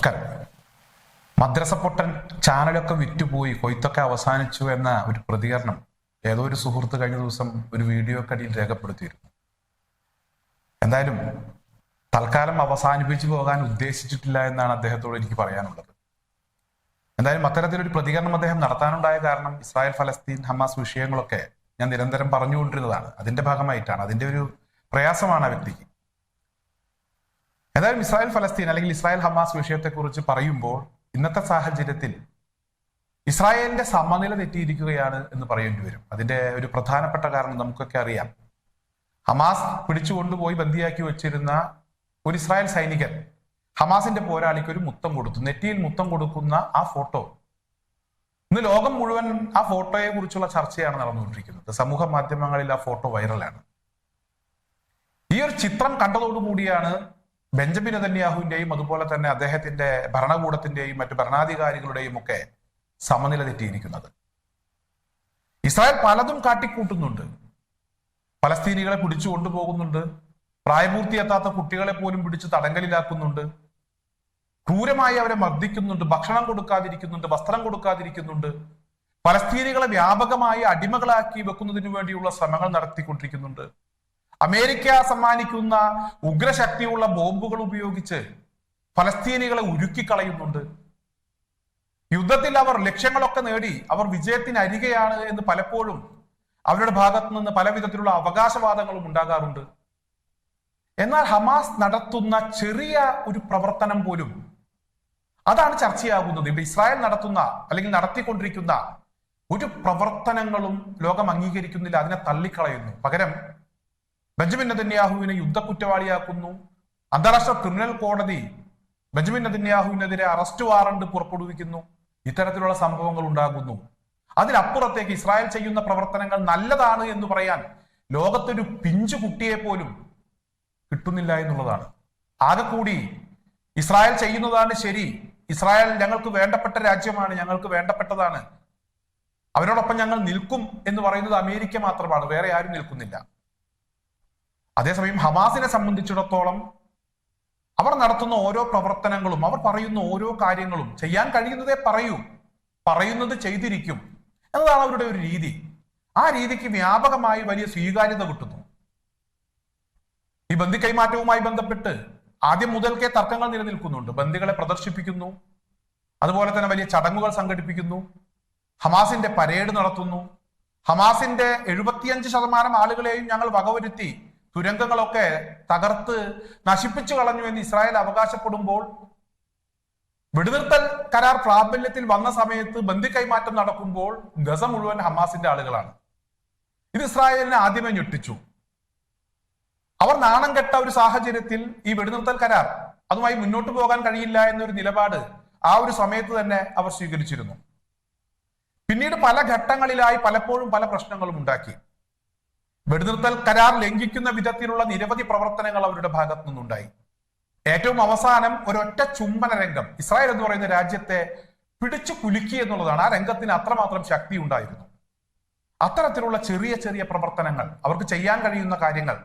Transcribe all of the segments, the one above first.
നമസ്കാരം. മദ്രസ പൊട്ടൻ ചാനലൊക്കെ വിറ്റുപോയി കൊയ്ത്തൊക്കെ അവസാനിച്ചു എന്ന ഒരു പ്രതികരണം ഏതോ ഒരു സുഹൃത്ത് കഴിഞ്ഞ ദിവസം ഒരു വീഡിയോ കടിയിൽ രേഖപ്പെടുത്തിയിരുന്നു. എന്തായാലും തൽക്കാലം അവസാനിപ്പിച്ചു പോകാൻ ഉദ്ദേശിച്ചിട്ടില്ല എന്നാണ് അദ്ദേഹത്തോട് എനിക്ക് പറയാനുള്ളത്. എന്തായാലും അത്തരത്തിലൊരു പ്രതികരണം അദ്ദേഹം നടത്താനുണ്ടായ കാരണം ഇസ്രായേൽ ഫലസ്തീൻ ഹമാസ് വിഷയങ്ങളൊക്കെ ഞാൻ നിരന്തരം പറഞ്ഞുകൊണ്ടിരുന്നതാണ്. അതിന്റെ ഭാഗമായിട്ടാണ്. അതിന്റെ ഒരു പ്രയാസമാണ് ആ വ്യക്തിക്ക്. എന്തായാലും ഇസ്രായേൽ ഫലസ്തീൻ അല്ലെങ്കിൽ ഇസ്രായേൽ ഹമാസ് വിഷയത്തെക്കുറിച്ച് പറയുമ്പോൾ ഇന്നത്തെ സാഹചര്യത്തിൽ ഇസ്രായേലിന്റെ സമനില തെറ്റിയിരിക്കുകയാണ് എന്ന് പറയേണ്ടി വരും. അതിന്റെ ഒരു പ്രധാനപ്പെട്ട കാരണം നമുക്കൊക്കെ അറിയാം. ഹമാസ് പിടിച്ചുകൊണ്ടുപോയി ബന്ദിയാക്കി വെച്ചിരുന്ന ഒരു ഇസ്രായേൽ സൈനികൻ ഹമാസിന്റെ പോരാളിക്ക് ഒരു മുത്തം കൊടുത്തു. നെറ്റിയിൽ മുത്തം കൊടുക്കുന്ന ആ ഫോട്ടോ. ഇന്ന് ലോകം മുഴുവൻ ആ ഫോട്ടോയെ കുറിച്ചുള്ള ചർച്ചയാണ് നടന്നുകൊണ്ടിരിക്കുന്നത്. സമൂഹ മാധ്യമങ്ങളിൽ ആ ഫോട്ടോ വൈറലാണ്. ഈ ഒരു ചിത്രം കണ്ടതോടുകൂടിയാണ് ബെഞ്ചമിൻ അതന്യാഹുവിന്റെയും അതുപോലെ തന്നെ അദ്ദേഹത്തിന്റെ ഭരണകൂടത്തിന്റെയും മറ്റു ഭരണാധികാരികളുടെയും ഒക്കെ സമനില തെറ്റിയിരിക്കുന്നത്. ഇസ്രായേൽ പലതും കാട്ടിക്കൂട്ടുന്നുണ്ട്. പലസ്തീനികളെ പിടിച്ചു കൊണ്ടുപോകുന്നുണ്ട്. പ്രായപൂർത്തിയെത്താത്ത കുട്ടികളെ പോലും പിടിച്ച് തടങ്കലിലാക്കുന്നുണ്ട്. ക്രൂരമായി അവരെ മർദ്ദിക്കുന്നുണ്ട്. ഭക്ഷണം കൊടുക്കാതിരിക്കുന്നുണ്ട്. വസ്ത്രം കൊടുക്കാതിരിക്കുന്നുണ്ട്. പലസ്തീനികളെ വ്യാപകമായി അടിമകളാക്കി വെക്കുന്നതിനു വേണ്ടിയുള്ള ശ്രമങ്ങൾ നടത്തിക്കൊണ്ടിരിക്കുന്നുണ്ട്. അമേരിക്ക സമ്മാനിക്കുന്ന ഉഗ്രശക്തിയുള്ള ബോംബുകൾ ഉപയോഗിച്ച് ഫലസ്തീനികളെ ഉരുക്കിക്കളയുന്നുണ്ട്. യുദ്ധത്തിൽ അവർ ലക്ഷ്യങ്ങളൊക്കെ നേടി. അവർ വിജയത്തിന് അരികെയാണ് എന്ന് പലപ്പോഴും അവരുടെ ഭാഗത്തു നിന്ന് പല വിധത്തിലുള്ള അവകാശവാദങ്ങളും ഉണ്ടാകാറുണ്ട്. എന്നാൽ ഹമാസ് നടത്തുന്ന ചെറിയ ഒരു പ്രവർത്തനം പോലും അതാണ് ചർച്ചയാകുന്നത്. ഇവിടെ ഇസ്രായേൽ നടത്തുന്ന അല്ലെങ്കിൽ നടത്തിക്കൊണ്ടിരിക്കുന്ന ഒരു പ്രവർത്തനങ്ങളും ലോകം അംഗീകരിക്കുന്നില്ല. അതിനെ തള്ളിക്കളയുന്നു. പകരം ബെഞ്ചമിൻ നെതന്യാഹുവിനെ യുദ്ധക്കുറ്റവാളിയാക്കുന്നു. അന്താരാഷ്ട്ര ക്രിമിനൽ കോടതി ബെഞ്ചമിൻ നദന്യാഹുവിനെതിരെ അറസ്റ്റ് വാറണ്ട് പുറപ്പെടുവിക്കുന്നു. ഇത്തരത്തിലുള്ള സംഭവങ്ങൾ ഉണ്ടാകുന്നു. അതിനപ്പുറത്തേക്ക് ഇസ്രായേൽ ചെയ്യുന്ന പ്രവർത്തനങ്ങൾ നല്ലതാണ് എന്ന് പറയാൻ ലോകത്തൊരു പിഞ്ചു കുട്ടിയെ പോലും കിട്ടുന്നില്ല എന്നുള്ളതാണ്. ആകെ കൂടി ഇസ്രായേൽ ചെയ്യുന്നതാണ് ശരി. ഇസ്രായേൽ ഞങ്ങൾക്ക് വേണ്ടപ്പെട്ട രാജ്യമാണ് ഞങ്ങൾക്ക് വേണ്ടപ്പെട്ടതാണ്. അവരോടൊപ്പം ഞങ്ങൾ നിൽക്കും എന്ന് പറയുന്നത് അമേരിക്ക മാത്രമാണ് വേറെ ആരും നിൽക്കുന്നില്ല. അതേസമയം ഹമാസിനെ സംബന്ധിച്ചിടത്തോളം അവർ നടത്തുന്ന ഓരോ പ്രവർത്തനങ്ങളും അവർ പറയുന്ന ഓരോ കാര്യങ്ങളും ചെയ്യാൻ കഴിയുന്നതേ പറയൂ. പറയുന്നത് ചെയ്തിരിക്കും. എന്നതാണ് അവരുടെ ഒരു രീതി. ആ രീതിക്ക് വ്യാപകമായി വലിയ സ്വീകാര്യത കിട്ടുന്നു. ഈ ബന്ദി കൈമാറ്റവുമായി ബന്ധപ്പെട്ട് ആദ്യം മുതൽക്കേ തർക്കങ്ങൾ നിലനിൽക്കുന്നുണ്ട്. ബന്ദികളെ പ്രദർശിപ്പിക്കുന്നു. അതുപോലെ തന്നെ വലിയ ചടങ്ങുകൾ സംഘടിപ്പിക്കുന്നു. ഹമാസിന്റെ പരേഡ് നടത്തുന്നു. ഹമാസിന്റെ എഴുപത്തിയഞ്ച് ശതമാനം ആളുകളെയും ഞങ്ങൾ വകവരുത്തി തുരങ്കങ്ങളൊക്കെ തകർത്ത് നശിപ്പിച്ചു കളഞ്ഞു എന്ന് ഇസ്രായേൽ അവകാശപ്പെടുമ്പോൾ വെടിനിർത്തൽ കരാർ പ്രാബല്യത്തിൽ വന്ന സമയത്ത് ബന്ദി കൈമാറ്റം നടക്കുമ്പോൾ ഗസ മുഴുവൻ ഹമാസിന്റെ ആളുകളാണ്. ഇത് ഇസ്രായേലിനെ ആദ്യമേ ഞെട്ടിച്ചു. അവർ നാണം കെട്ട ഒരു സാഹചര്യത്തിൽ ഈ വെടിനിർത്തൽ കരാർ അതുമായി മുന്നോട്ട് പോകാൻ കഴിയില്ല എന്നൊരു നിലപാട് ആ ഒരു സമയത്ത് തന്നെ അവർ സ്വീകരിച്ചിരുന്നു. പിന്നീട് പല ഘട്ടങ്ങളിലായി പലപ്പോഴും പല പ്രശ്നങ്ങളും ഉണ്ടാക്കി. വെടിനിർത്തൽ കരാർ ലംഘിക്കുന്ന വിധത്തിലുള്ള നിരവധി പ്രവർത്തനങ്ങൾ അവരുടെ ഭാഗത്തു നിന്നുണ്ടായി. ഏറ്റവും അവസാനം ഒരൊറ്റ ചുംബന രംഗം ഇസ്രായേൽ എന്ന് പറയുന്ന രാജ്യത്തെ പിടിച്ചു കുലുക്കി എന്നുള്ളതാണ്. ആ രംഗത്തിന് അത്രമാത്രം ശക്തി ഉണ്ടായിരുന്നു. അത്തരത്തിലുള്ള ചെറിയ ചെറിയ പ്രവർത്തനങ്ങൾ അവർക്ക് ചെയ്യാൻ കഴിയുന്ന കാര്യങ്ങൾ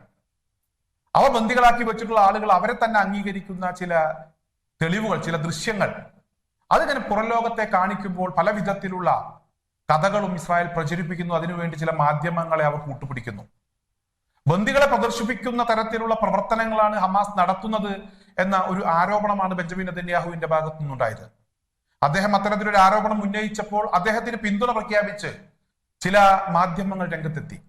അവർ ബന്ദികളാക്കി വെച്ചിട്ടുള്ള ആളുകൾ അവരെ തന്നെ അംഗീകരിക്കുന്ന ചില തെളിവുകൾ ചില ദൃശ്യങ്ങൾ അതിങ്ങനെ പുറം ലോകത്തെ കാണിക്കുമ്പോൾ പല വിധത്തിലുള്ള കഥകളും ഇസ്രായേൽ പ്രചരിപ്പിക്കുന്നു. അതിനുവേണ്ടി ചില മാധ്യമങ്ങളെ അവർ കൂട്ടുപിടിക്കുന്നു. ബന്ദികളെ പ്രദർശിപ്പിക്കുന്ന തരത്തിലുള്ള പ്രവർത്തനങ്ങളാണ് ഹമാസ് നടത്തുന്നത് എന്ന ഒരു ആരോപണമാണ് ബെഞ്ചമിൻ നെതന്യാഹുവിന്റെ ഭാഗത്തു നിന്നുണ്ടായത്. അദ്ദേഹം അത്തരത്തിലൊരു ആരോപണം ഉന്നയിച്ചപ്പോൾ അദ്ദേഹത്തിന് പിന്തുണ പ്രഖ്യാപിച്ച് ചില മാധ്യമങ്ങൾ രംഗത്തെത്തി.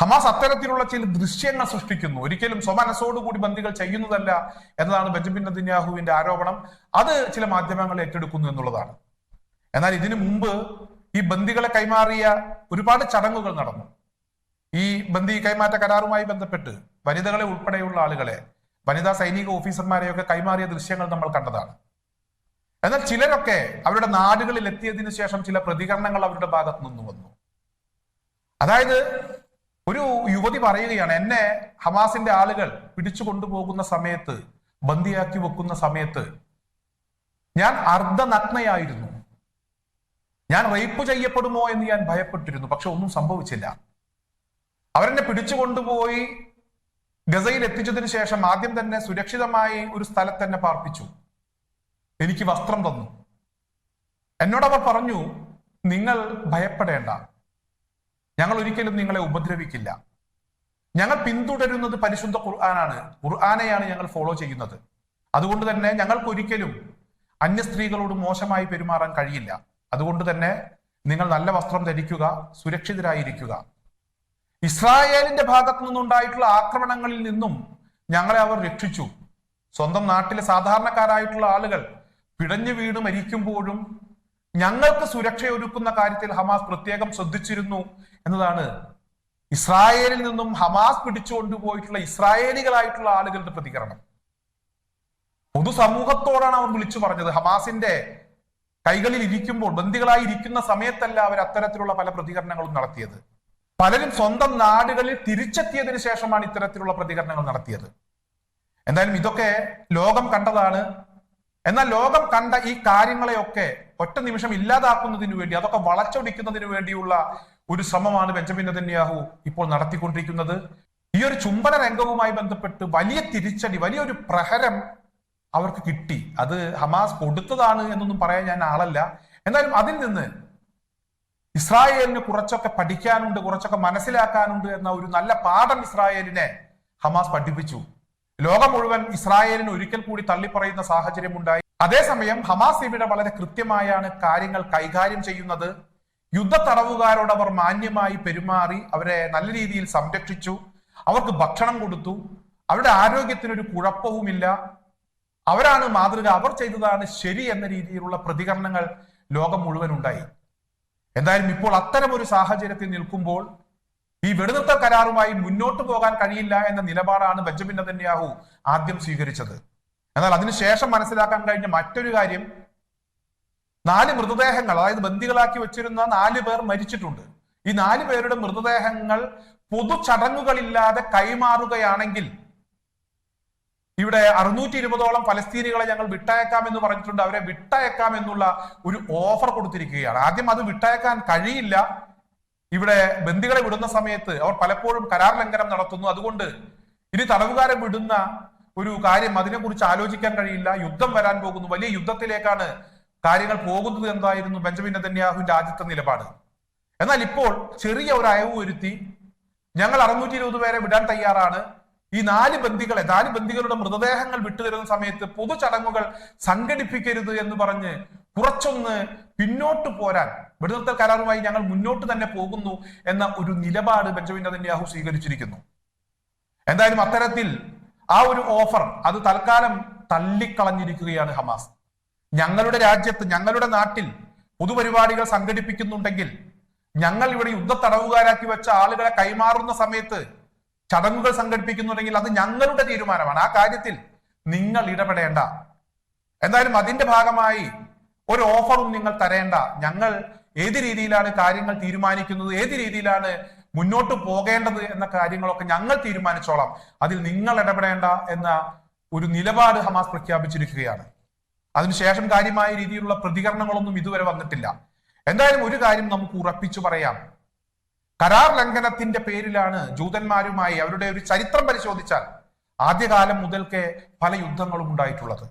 ഹമാസ് അത്തരത്തിലുള്ള ചില ദൃശ്യങ്ങൾ സൃഷ്ടിക്കുന്നു. ഒരിക്കലും സ്വമനസ്സോടുകൂടി ബന്ദികൾ ചെയ്യുന്നതല്ല എന്നതാണ് ബെഞ്ചമിൻ നെതന്യാഹുവിന്റെ ആരോപണം. അത് ചില മാധ്യമങ്ങൾ ഏറ്റെടുക്കുന്നു എന്നുള്ളതാണ്. എന്നാൽ ഇതിനു മുമ്പ് ഈ ബന്ദികളെ കൈമാറിയ ഒരുപാട് ചടങ്ങുകൾ നടന്നു. ഈ ബന്ദി കൈമാറ്റ കരാറുമായി ബന്ധപ്പെട്ട് വനിതകളെ ഉൾപ്പെടെയുള്ള ആളുകളെ വനിതാ സൈനിക ഓഫീസർമാരെയൊക്കെ കൈമാറിയ ദൃശ്യങ്ങൾ നമ്മൾ കണ്ടതാണ്. എന്നാൽ ചിലരൊക്കെ അവരുടെ നാടുകളിൽ എത്തിയതിനു ശേഷം ചില പ്രതികരണങ്ങൾ അവരുടെ ഭാഗത്ത് നിന്ന് വന്നു. അതായത് ഒരു യുവതി പറയുകയാണ് എന്നെ ഹമാസിന്റെ ആളുകൾ പിടിച്ചു കൊണ്ടുപോകുന്ന സമയത്ത് ബന്ദിയാക്കി വെക്കുന്ന സമയത്ത് ഞാൻ അർദ്ധനഗ്നയായിരുന്നു. ഞാൻ റേപ്പ് ചെയ്യപ്പെടുമോ എന്ന് ഞാൻ ഭയപ്പെട്ടിരുന്നു പക്ഷെ ഒന്നും സംഭവിച്ചില്ല. അവരെന്നെ പിടിച്ചു കൊണ്ടുപോയി ഗസയിൽ എത്തിച്ചതിന് ശേഷം ആദ്യം തന്നെ സുരക്ഷിതമായി ഒരു സ്ഥലത്ത് തന്നെ പാർപ്പിച്ചു. എനിക്ക് വസ്ത്രം തന്നു. എന്നോടവർ പറഞ്ഞു നിങ്ങൾ ഭയപ്പെടേണ്ട. ഞങ്ങൾ ഒരിക്കലും നിങ്ങളെ ഉപദ്രവിക്കില്ല. ഞങ്ങൾ പിന്തുടരുന്നത് പരിശുദ്ധ ഖുർആനാണ്. ഖുർആനെയാണ് ഞങ്ങൾ ഫോളോ ചെയ്യുന്നത്. അതുകൊണ്ട് തന്നെ ഞങ്ങൾക്ക് ഒരിക്കലും അന്യ സ്ത്രീകളോട് മോശമായി പെരുമാറാൻ കഴിയില്ല. അതുകൊണ്ട് തന്നെ നിങ്ങൾ നല്ല വസ്ത്രം ധരിക്കുക സുരക്ഷിതരായിരിക്കുക. ഇസ്രായേലിന്റെ ഭാഗത്തു നിന്നുണ്ടായിട്ടുള്ള ആക്രമണങ്ങളിൽ നിന്നും ഞങ്ങളെ അവർ രക്ഷിച്ചു. സ്വന്തം നാട്ടിലെ സാധാരണക്കാരായിട്ടുള്ള ആളുകൾ പിടഞ്ഞു വീണ് മരിക്കുമ്പോഴും ഞങ്ങൾക്ക് സുരക്ഷയൊരുക്കുന്ന കാര്യത്തിൽ ഹമാസ് പ്രത്യേകം ശ്രദ്ധിച്ചിരുന്നു എന്നതാണ് ഇസ്രായേലിൽ നിന്നും ഹമാസ് പിടിച്ചുകൊണ്ടുപോയിട്ടുള്ള ഇസ്രായേലികളായിട്ടുള്ള ആളുകളുടെ പ്രതികരണം. പൊതുസമൂഹത്തോടാണ് അവർ വിളിച്ചു പറഞ്ഞത്. ഹമാസിന്റെ കൈകളിൽ ഇരിക്കുമ്പോൾ ബന്ദികളായി ഇരിക്കുന്ന സമയത്തല്ല അവർ അത്തരത്തിലുള്ള പല പ്രതികരണങ്ങളും നടത്തിയത്. പലരും സ്വന്തം നാടുകളിൽ തിരിച്ചെത്തിയതിനു ശേഷമാണ് ഇത്തരത്തിലുള്ള പ്രതികരണങ്ങൾ നടത്തിയത്. എന്തായാലും ഇതൊക്കെ ലോകം കണ്ടതാണ്. എന്നാൽ ലോകം കണ്ട ഈ കാര്യങ്ങളെയൊക്കെ ഒറ്റ നിമിഷം ഇല്ലാതാക്കുന്നതിന് വേണ്ടി അതൊക്കെ വളച്ചൊടിക്കുന്നതിന് വേണ്ടിയുള്ള ഒരു ശ്രമമാണ് ബെഞ്ചമിൻ നെതന്യാഹു ഇപ്പോൾ നടത്തിക്കൊണ്ടിരിക്കുന്നത്. ഈ ഒരു ചുംബന രംഗവുമായി ബന്ധപ്പെട്ട് വലിയ തിരിച്ചടി വലിയൊരു പ്രഹരം അവർക്ക് കിട്ടി. അത് ഹമാസ് കൊടുത്തതാണ് എന്നൊന്നും പറയാൻ ഞാൻ ആളല്ല. എന്നാലും അതിൽ നിന്ന് ഇസ്രായേലിന് കുറച്ചൊക്കെ പഠിക്കാനുണ്ട് കുറച്ചൊക്കെ മനസ്സിലാക്കാനുണ്ട് എന്ന ഒരു നല്ല പാഠം ഇസ്രായേലിനെ ഹമാസ് പഠിപ്പിച്ചു. ലോകം മുഴുവൻ ഇസ്രായേലിന് ഒരിക്കൽ കൂടി തള്ളിപ്പറയുന്ന സാഹചര്യം ഉണ്ടായി. അതേസമയം ഹമാസ് ഇവിടെ വളരെ കൃത്യമായാണ് കാര്യങ്ങൾ കൈകാര്യം ചെയ്യുന്നത്. യുദ്ധ തടവുകാരോട് അവർ മാന്യമായി പെരുമാറി അവരെ നല്ല രീതിയിൽ സംരക്ഷിച്ചു. അവർക്ക് ഭക്ഷണം കൊടുത്തു. അവരുടെ ആരോഗ്യത്തിനൊരു കുഴപ്പവുമില്ല. അവരാണ് മാതൃക അവർ ചെയ്തതാണ് ശരി എന്ന രീതിയിലുള്ള പ്രതികരണങ്ങൾ ലോകം മുഴുവൻ ഉണ്ടായി എന്തായാലും ഇപ്പോൾ അത്തരം ഒരു സാഹചര്യത്തിൽ നിൽക്കുമ്പോൾ ഈ വെടിനിർത്തൽ കരാറുമായി മുന്നോട്ട് പോകാൻ കഴിയില്ല എന്ന നിലപാടാണ് ബെഞ്ചമിൻ നെതന്യാഹു ആദ്യം സ്വീകരിച്ചത്. എന്നാൽ അതിനുശേഷം മനസ്സിലാക്കാൻ കഴിഞ്ഞ മറ്റൊരു കാര്യം നാല് മൃതദേഹങ്ങൾ അതായത് ബന്ദികളാക്കി വെച്ചിരുന്ന നാല് പേർ മരിച്ചിട്ടുണ്ട്. ഈ നാല് പേരുടെ മൃതദേഹങ്ങൾ പൊതു ചടങ്ങുകളില്ലാതെ കൈമാറുകയാണെങ്കിൽ ഇവിടെ അറുന്നൂറ്റി ഇരുപതോളം ഫലസ്തീനികളെ ഞങ്ങൾ വിട്ടയക്കാം എന്ന് പറഞ്ഞിട്ടുണ്ട്. അവരെ വിട്ടയക്കാം എന്നുള്ള ഒരു ഓഫർ കൊടുത്തിരിക്കുകയാണ്. ആദ്യം അത് വിട്ടയക്കാൻ കഴിയില്ല. ഇവിടെ ബന്ദികളെ വിടുന്ന സമയത്ത് അവർ പലപ്പോഴും കരാർ ലംഘനം നടത്തുന്നു. അതുകൊണ്ട് ഇനി തടവുകാരെ വിടുന്ന ഒരു കാര്യം അതിനെക്കുറിച്ച് ആലോചിക്കാൻ കഴിയില്ല. യുദ്ധം വരാൻ പോകുന്നു. വലിയ യുദ്ധത്തിലേക്കാണ് കാര്യങ്ങൾ പോകുന്നത് എന്തായിരുന്നു ബെഞ്ചമിൻ നെതന്യാഹുവിന്റെ ആദ്യത്തെ നിലപാട്. എന്നാൽ ഇപ്പോൾ ചെറിയ ഒരു അയവ് വരുത്തി ഞങ്ങൾ അറുന്നൂറ്റി ഇരുപത് പേരെ വിടാൻ തയ്യാറാണ്. ഈ നാല് ബന്ധികളെ നാല് ബന്ധികളുടെ മൃതദേഹങ്ങൾ വിട്ടുതരുന്ന സമയത്ത് പൊതു ചടങ്ങുകൾ സംഘടിപ്പിക്കരുത് എന്ന് പറഞ്ഞ് കുറച്ചൊന്ന് പിന്നോട്ട് പോരാൻ വെടിനിർത്തൽ കരാറുമായി ഞങ്ങൾ മുന്നോട്ട് തന്നെ പോകുന്നു എന്ന ഒരു നിലപാട് ബെഞ്ചമിൻ നെതന്യാഹു സ്വീകരിച്ചിരിക്കുന്നു. എന്തായാലും അത്തരത്തിൽ ആ ഒരു ഓഫർ അത് തൽക്കാലം തള്ളിക്കളഞ്ഞിരിക്കുകയാണ് ഹമാസ്. ഞങ്ങളുടെ രാജ്യത്ത് ഞങ്ങളുടെ നാട്ടിൽ പൊതുപരിപാടികൾ സംഘടിപ്പിക്കുന്നുണ്ടെങ്കിൽ ഞങ്ങൾ ഇവിടെ യുദ്ധ തടവുകാരാക്കി വെച്ച ആളുകളെ കൈമാറുന്ന സമയത്ത് ചടങ്ങുകൾ സംഘടിപ്പിക്കുന്നുണ്ടെങ്കിൽ അത് ഞങ്ങളുടെ തീരുമാനമാണ്. ആ കാര്യത്തിൽ നിങ്ങൾ ഇടപെടേണ്ട. എന്തായാലും അതിന്റെ ഭാഗമായി ഒരു ഓഫറും നിങ്ങൾ തരേണ്ട. ഞങ്ങൾ ഏത് രീതിയിലാണ് കാര്യങ്ങൾ തീരുമാനിക്കുന്നത് ഏത് രീതിയിലാണ് മുന്നോട്ട് പോകേണ്ടത് എന്ന കാര്യങ്ങളൊക്കെ ഞങ്ങൾ തീരുമാനിച്ചോളാം. അതിൽ നിങ്ങൾ ഇടപെടേണ്ട എന്ന ഒരു നിലപാട് ഹമാസ് പ്രഖ്യാപിച്ചിരിക്കുകയാണ്. അതിനുശേഷം കാര്യമായ രീതിയിലുള്ള പ്രതികരണങ്ങളൊന്നും ഇതുവരെ വന്നിട്ടില്ല. എന്തായാലും ഒരു കാര്യം നമുക്ക് ഉറപ്പിച്ചു പറയാം. കരാർ ലംഘനത്തിന്റെ പേരിലാണ് ജൂതന്മാരുമായി അവരുടെ ഒരു ചരിത്രം പരിശോധിച്ചാൽ ആദ്യകാലം മുതൽക്കേ പല യുദ്ധങ്ങളും ഉണ്ടായിട്ടുള്ളത്.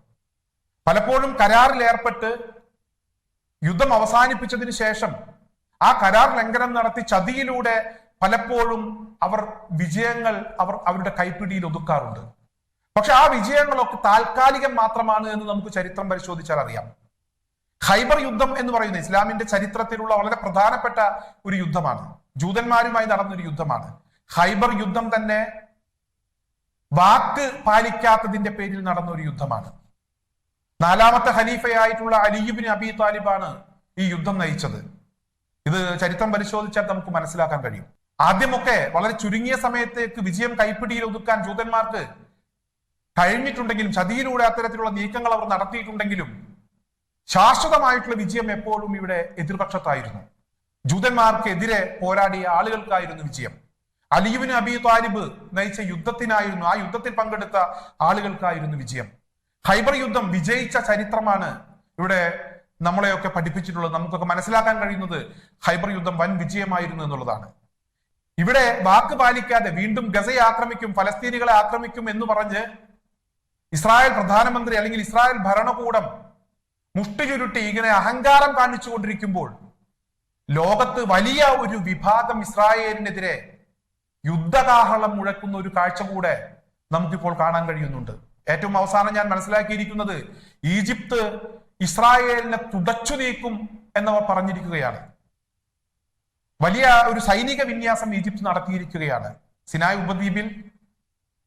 പലപ്പോഴും കരാറിൽ ഏർപ്പെട്ട് യുദ്ധം അവസാനിപ്പിച്ചതിന് ശേഷം ആ കരാർ ലംഘനം നടത്തി ചതിയിലൂടെ പലപ്പോഴും അവർ വിജയങ്ങൾ അവർ അവരുടെ കൈപ്പിടിയിൽ ഒതുക്കാറുണ്ട്. പക്ഷെ ആ വിജയങ്ങളൊക്കെ താൽക്കാലികം മാത്രമാണ് എന്ന് നമുക്ക് ചരിത്രം പരിശോധിച്ചാൽ അറിയാം. ഖൈബർ യുദ്ധം എന്ന് പറയുന്നത് ഇസ്ലാമിന്റെ ചരിത്രത്തിലുള്ള വളരെ പ്രധാനപ്പെട്ട ഒരു യുദ്ധമാണ്. ജൂതന്മാരുമായി നടന്നൊരു യുദ്ധമാണ്. ഹൈബർ യുദ്ധം തന്നെ വാക്ക് പാലിക്കാത്തതിന്റെ പേരിൽ നടന്ന ഒരു യുദ്ധമാണ്. നാലാമത്തെ ഖലീഫയായിട്ടുള്ള അലിയുബിൻ അബി താലിബാണ് ഈ യുദ്ധം നയിച്ചത്. ഇത് ചരിത്രം പരിശോധിച്ചാൽ നമുക്ക് മനസ്സിലാക്കാൻ കഴിയും. ആദ്യമൊക്കെ വളരെ ചുരുങ്ങിയ സമയത്തേക്ക് വിജയം കൈപ്പിടിയിൽ ഒതുക്കാൻ ജൂതന്മാർക്ക് കഴിഞ്ഞിട്ടുണ്ടെങ്കിലും ചതിയിലൂടെ അത്തരത്തിലുള്ള നീക്കങ്ങൾ അവർ നടത്തിയിട്ടുണ്ടെങ്കിലും ശാശ്വതമായിട്ടുള്ള വിജയം എപ്പോഴും ഇവിടെ എതിർപക്ഷത്തായിരുന്നു. ജൂതന്മാർക്കെതിരെ പോരാടിയ ആളുകൾക്കായിരുന്നു വിജയം. അലിയുവിന് അബി താലിബ് നയിച്ച യുദ്ധത്തിനായിരുന്നു ആ യുദ്ധത്തിൽ പങ്കെടുത്ത ആളുകൾക്കായിരുന്നു വിജയം. ഹൈബർ യുദ്ധം വിജയിച്ച ചരിത്രമാണ് ഇവിടെ നമ്മളെയൊക്കെ പഠിപ്പിച്ചിട്ടുള്ളത്. നമുക്കൊക്കെ മനസ്സിലാക്കാൻ കഴിയുന്നത് ഹൈബർ യുദ്ധം വൻ വിജയമായിരുന്നു എന്നുള്ളതാണ്. ഇവിടെ വാക്ക് പാലിക്കാതെ വീണ്ടും ഗസയെ ആക്രമിക്കും ഫലസ്തീനികളെ ആക്രമിക്കും എന്ന് പറഞ്ഞ് ഇസ്രായേൽ പ്രധാനമന്ത്രി അല്ലെങ്കിൽ ഇസ്രായേൽ ഭരണകൂടം മുഷ്ടി ചുരുട്ടി ഇങ്ങനെ അഹങ്കാരം കാണിച്ചുകൊണ്ടിരിക്കുമ്പോൾ ലോകത്ത് വലിയ ഒരു വിഭാഗം ഇസ്രായേലിനെതിരെ യുദ്ധകാഹളം മുഴക്കുന്ന ഒരു കാഴ്ച കൂടെ നമുക്കിപ്പോൾ കാണാൻ കഴിയുന്നുണ്ട്. ഏറ്റവും അവസാനം ഞാൻ മനസ്സിലാക്കിയിരിക്കുന്നത് ഈജിപ്ത് ഇസ്രായേലിനെ തുടച്ചു നീക്കും എന്നവർ പറഞ്ഞിരിക്കുകയാണ്. വലിയ ഒരു സൈനിക വിന്യാസം ഈജിപ്ത് നടത്തിയിരിക്കുകയാണ്. സിനായ് ഉപദ്വീപിൽ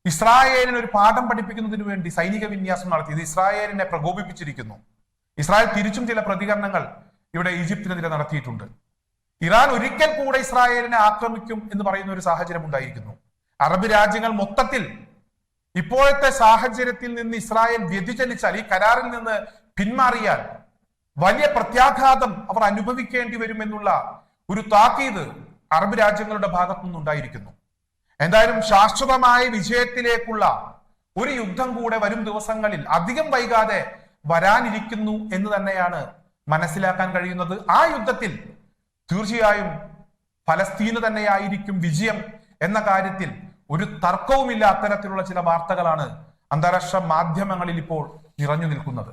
ഇസ്രായേലിന് ഒരു പാഠം പഠിപ്പിക്കുന്നതിന് വേണ്ടി സൈനിക വിന്യാസം നടത്തി. ഇത് ഇസ്രായേലിനെ പ്രകോപിപ്പിച്ചിരിക്കുന്നു. ഇസ്രായേൽ തിരിച്ചും ചില പ്രതികരണങ്ങൾ ഇവിടെ ഈജിപ്തിനെതിരെ നടത്തിയിട്ടുണ്ട്. ഇറാൻ ഒരിക്കൽ കൂടെ ഇസ്രായേലിനെ ആക്രമിക്കും എന്ന് പറയുന്ന ഒരു സാഹചര്യം ഉണ്ടായിരിക്കുന്നു. അറബ് രാജ്യങ്ങൾ മൊത്തത്തിൽ ഇപ്പോഴത്തെ സാഹചര്യത്തിൽ നിന്ന് ഇസ്രായേൽ വ്യതിചലിച്ചാൽ ഈ കരാറിൽ നിന്ന് പിന്മാറിയാൽ വലിയ പ്രത്യാഘാതം അവർ അനുഭവിക്കേണ്ടി വരുമെന്നുള്ള ഒരു താക്കീത് അറബ് രാജ്യങ്ങളുടെ ഭാഗത്തു നിന്നുണ്ടായിരിക്കുന്നു. എന്തായാലും ശാശ്വതമായ വിജയത്തിലേക്കുള്ള ഒരു യുദ്ധം കൂടെ വരും ദിവസങ്ങളിൽ അധികം വൈകാതെ വരാനിരിക്കുന്നു എന്ന് തന്നെയാണ് മനസ്സിലാക്കാൻ കഴിയുന്നത്. ആ യുദ്ധത്തിൽ തീർച്ചയായും ഫലസ്തീന് തന്നെയായിരിക്കും വിജയം എന്ന കാര്യത്തിൽ ഒരു തർക്കവുമില്ല അത്തരത്തിലുള്ള ചില വാർത്തകളാണ് അന്താരാഷ്ട്ര മാധ്യമങ്ങളിൽ ഇപ്പോൾ നിറഞ്ഞു നിൽക്കുന്നത്.